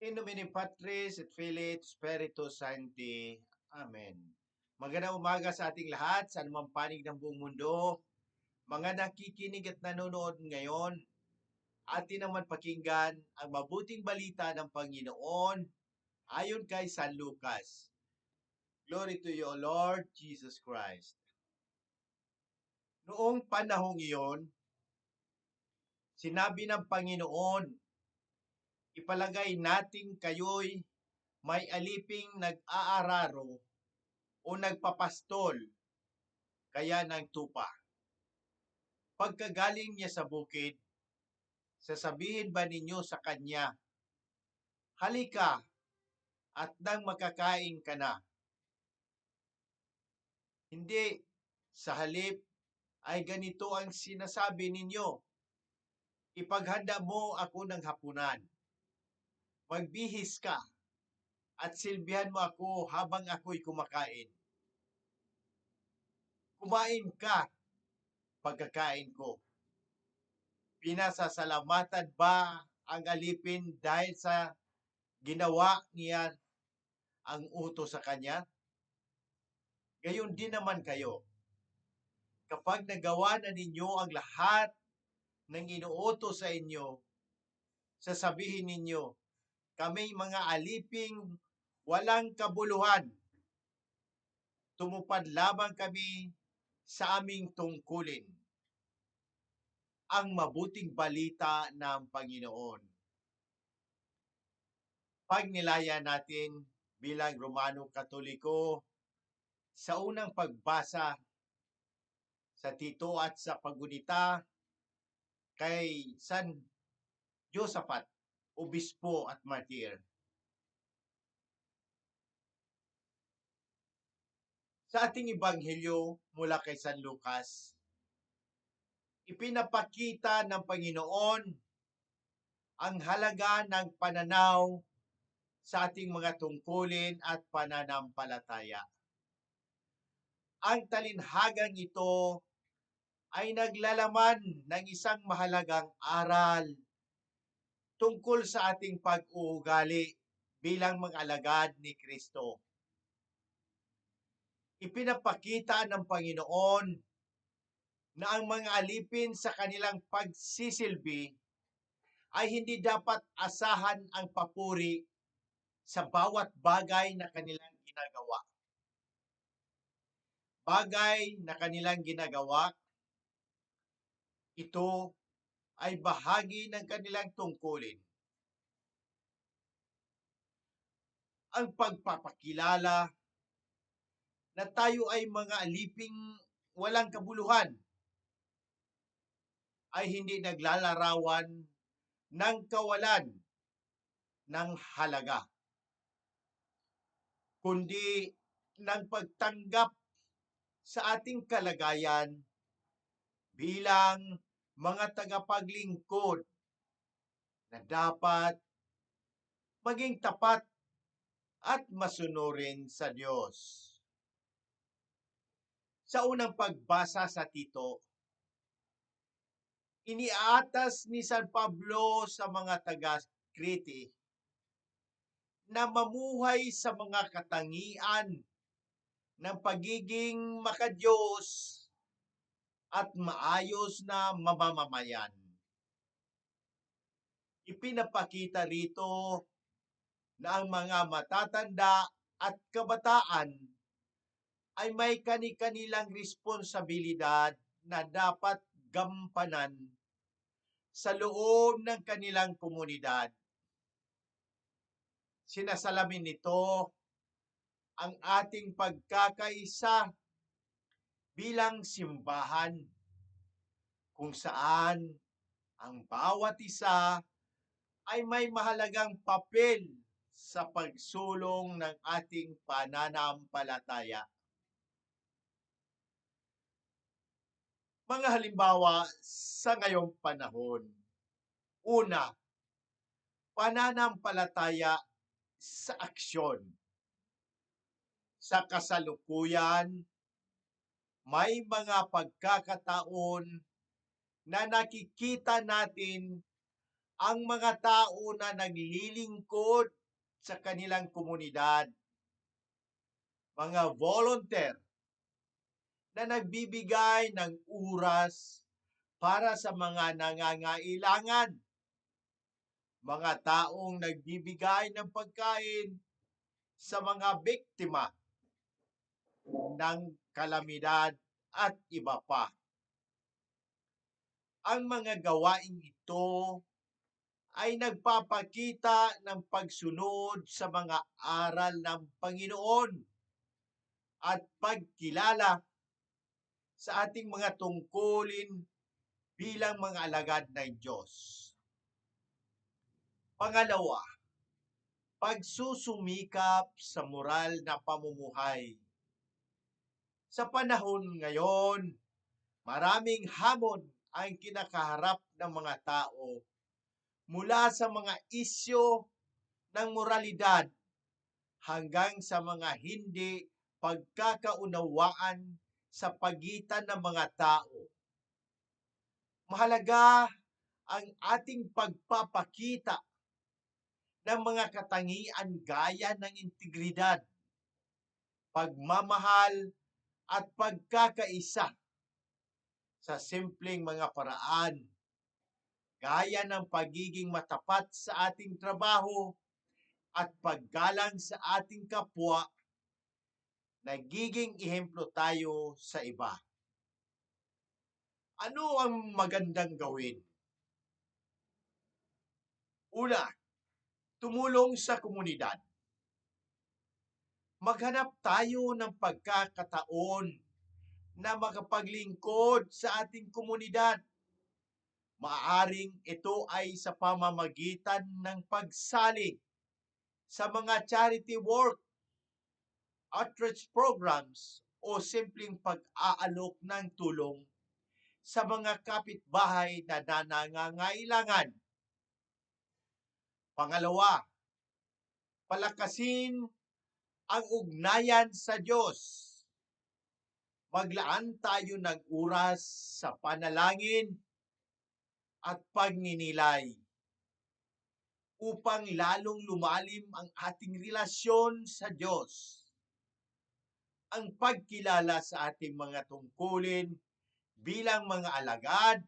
In nomine Patris et Filii et Spiritus Sancti. Amen. Magandang umaga sa ating lahat sa anumang panig ng buong mundo. Mga nakikinig at nanonood ngayon, atin naman pakinggan ang mabuting balita ng Panginoon ayon kay San Lucas. Glory to you, Lord Jesus Christ. Noong panahong iyon, sinabi ng Panginoon, ipalagay nating kayo'y may aliping nag-aararo o nagpapastol kaya ng tupa. Pagkagaling niya sa bukid, sasabihin ba ninyo sa kanya, Halika at nang makakain ka na. Hindi, sa halip ay ganito ang sinasabi ninyo, Ipaghanda mo ako ng hapunan. Magbihis ka at silbihan mo ako habang ako'y kumakain. Kumain ka pagkakain ko. Pinasasalamatan ba ang alipin dahil sa ginawa niya ang utos sa kanya? Gayon din naman kayo. Kapag nagawa na ninyo ang lahat ng inuutos sa inyo, sasabihin ninyo, kami mga aliping walang kabuluhan. Tumupad lamang kami sa aming tungkulin. Ang mabuting balita ng Panginoon. Pagnilaya natin bilang Romano Katoliko sa unang pagbasa sa Tito at sa Pagunita kay San Josaphat, Obispo at Martir. Sa ating Ebanghelyo mula kay San Lucas, ipinapakita ng Panginoon ang halaga ng pananaw sa ating mga tungkulin at pananampalataya. Ang talinhagang ito ay naglalaman ng isang mahalagang aral tungkol sa ating pag-uugali bilang mga alagad ni Kristo. Ipinapakita ng Panginoon na ang mga alipin sa kanilang pagsisilbi ay hindi dapat asahan ang papuri sa bawat bagay na kanilang ginagawa. Bagay na kanilang ginagawa, ito ay bahagi ng kanilang tungkulin. Ang pagpapakilala na tayo ay mga aliping walang kabuluhan ay hindi naglalarawan ng kawalan ng halaga, kundi ng pagtanggap sa ating kalagayan bilang mga tagapaglingkod na dapat maging tapat at masunurin sa Diyos. Sa unang pagbasa sa Tito, iniatas ni San Pablo sa mga taga-Kriti na mamuhay sa mga katangian ng pagiging makadiyos at maayos na mamamayan. Ipinapakita rito na ang mga matatanda at kabataan ay may kani-kanilang responsibilidad na dapat gampanan sa loob ng kanilang komunidad. Sinasalamin nito ang ating pagkakaisa bilang simbahan kung saan ang bawat isa ay may mahalagang papel sa pagsulong ng ating pananampalataya. Mga halimbawa sa ngayong panahon. Una, pananampalataya sa aksyon. Sa kasalukuyan, may mga pagkakataon na nakikita natin ang mga tao na naglilingkod sa kanilang komunidad, mga volunteer na nagbibigay ng oras para sa mga nangangailangan, mga taong nagbibigay ng pagkain sa mga biktima ng kalamidad at iba pa. Ang mga gawaing ito ay nagpapakita ng pagsunod sa mga aral ng Panginoon at pagkilala sa ating mga tungkulin bilang mga alagad ng Diyos. Pangalawa, pagsusumikap sa moral na pamumuhay. Sa panahon ngayon, maraming hamon ang kinakaharap ng mga tao mula sa mga isyo ng moralidad hanggang sa mga hindi pagkakaunawaan sa pagitan ng mga tao. Mahalaga ang ating pagpapakita ng mga katangian gaya ng integridad, pagmamahal at pagkakaisa sa simpleng mga paraan gaya ng pagiging matapat sa ating trabaho at paggalang sa ating kapwa, nagiging ihemplo tayo sa iba. Ano ang magandang gawin? Una, tumulong sa komunidad. Maghanap tayo ng pagkakataon na makapaglingkod sa ating komunidad. Maaring ito ay sa pamamagitan ng pagsali sa mga charity work, outreach programs, o simpleng pag-aalok ng tulong sa mga kapitbahay na nangangailangan. Pangalawa, palakasin ang ugnayan sa Diyos. Maglaan tayo ng oras sa panalangin at pagninilay upang lalong lumalim ang ating relasyon sa Diyos. Ang pagkilala sa ating mga tungkulin bilang mga alagad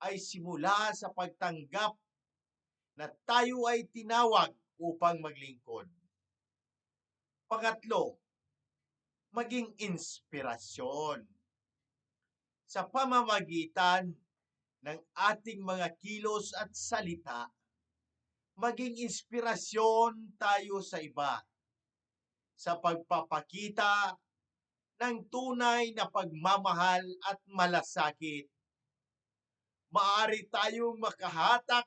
ay simula sa pagtanggap na tayo ay tinawag upang maglingkod. Pangatlo, maging inspirasyon. Sa pamamagitan ng ating mga kilos at salita, maging inspirasyon tayo sa iba sa pagpapakita ng tunay na pagmamahal at malasakit. Maari tayong makahatak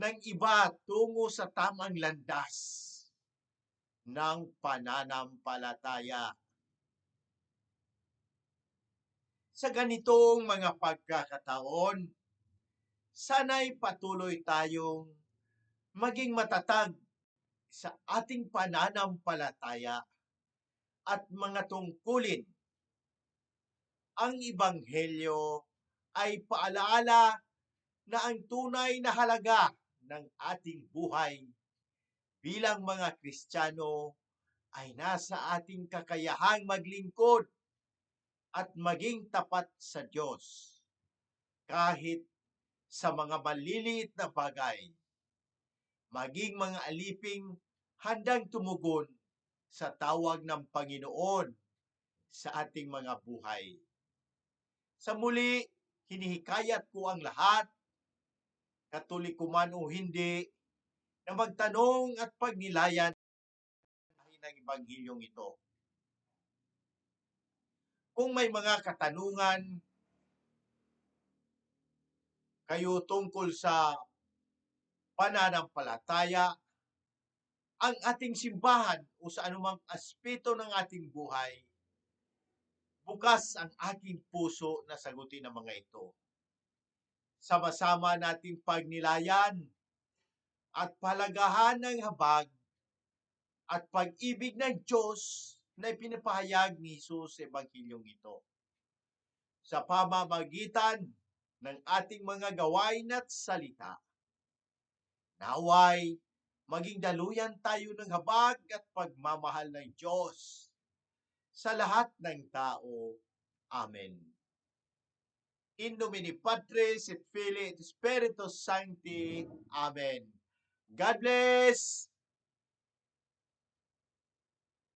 ng iba tungo sa tamang landas ng pananampalataya. Sa ganitong mga pagkakataon, sana'y patuloy tayong maging matatag sa ating pananampalataya at mga tungkulin. Ang Ibanghelyo ay paalaala na ang tunay na halaga ng ating buhay bilang mga Kristiyano ay nasa ating kakayahang maglingkod at maging tapat sa Diyos kahit sa mga maliliit na bagay. Maging mga aliping handang tumugon sa tawag ng Panginoon sa ating mga buhay. Sa muli, hinihikayat ko ang lahat, katoliko man o hindi, na magtanong at pagnilayan ng Ebanghilyong ito. Kung may mga katanungan kayo tungkol sa pananampalataya, ang ating simbahan o sa anumang aspeto ng ating buhay, bukas ang aking puso na sagutin ang mga ito. Sama-sama nating pagnilayan at palagahan ng habag at pag-ibig ng Diyos na ipinapahayag ni Jesus sa Ebanghilyong ito. Sa pamamagitan ng ating mga gawain at salita, Naway, maging daluyan tayo ng habag at pagmamahal ng Diyos sa lahat ng tao. Amen. In nomine Patris et Filii et Spiritus Sancti. Amen. God bless!